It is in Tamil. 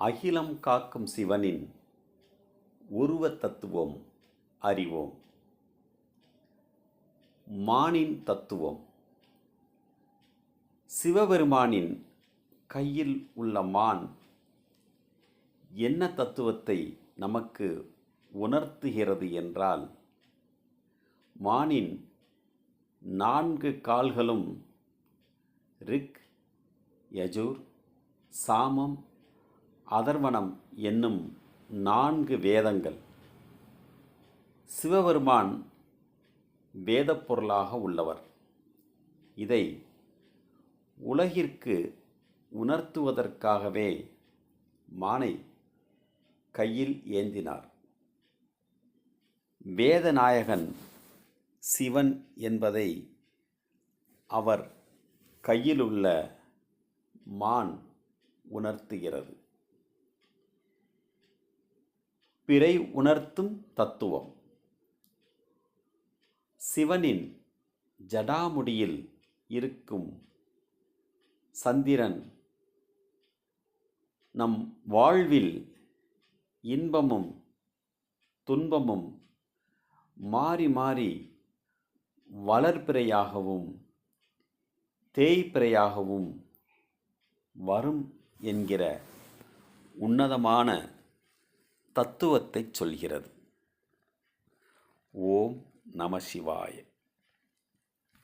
அகிலம் காக்கும் சிவனின் உருவ தத்துவம் அறிவோம். மானின் தத்துவம். சிவபெருமானின் கையில் உள்ள மான் என்ன தத்துவத்தை நமக்கு உணர்த்துகிறது என்றால் மானின் நான்கு கால்களும் ரிக் யஜூர் சாமம் அதர்வனம் என்னும் நான்கு வேதங்கள். சிவபெருமான் வேதப்பொருளாக உள்ளவர். இதை உலகிற்கு உணர்த்துவதற்காகவே மானை கையில் ஏந்தினார். வேதநாயகன் சிவன் என்பதை அவர் கையிலுள்ள மான் உணர்த்துகிறது. பிறை உணர்த்தும் தத்துவம். சிவனின் ஜடாமுடியில் இருக்கும் சந்திரன் நம் வாழ்வில் இன்பமும் துன்பமும் மாறி மாறி வளர்பிறையாகவும் தேய்பிறையாகவும் வரும் என்கிற உன்னதமான தத்துவத்தை சொல்கிறது. ஓம் நம சிவாய.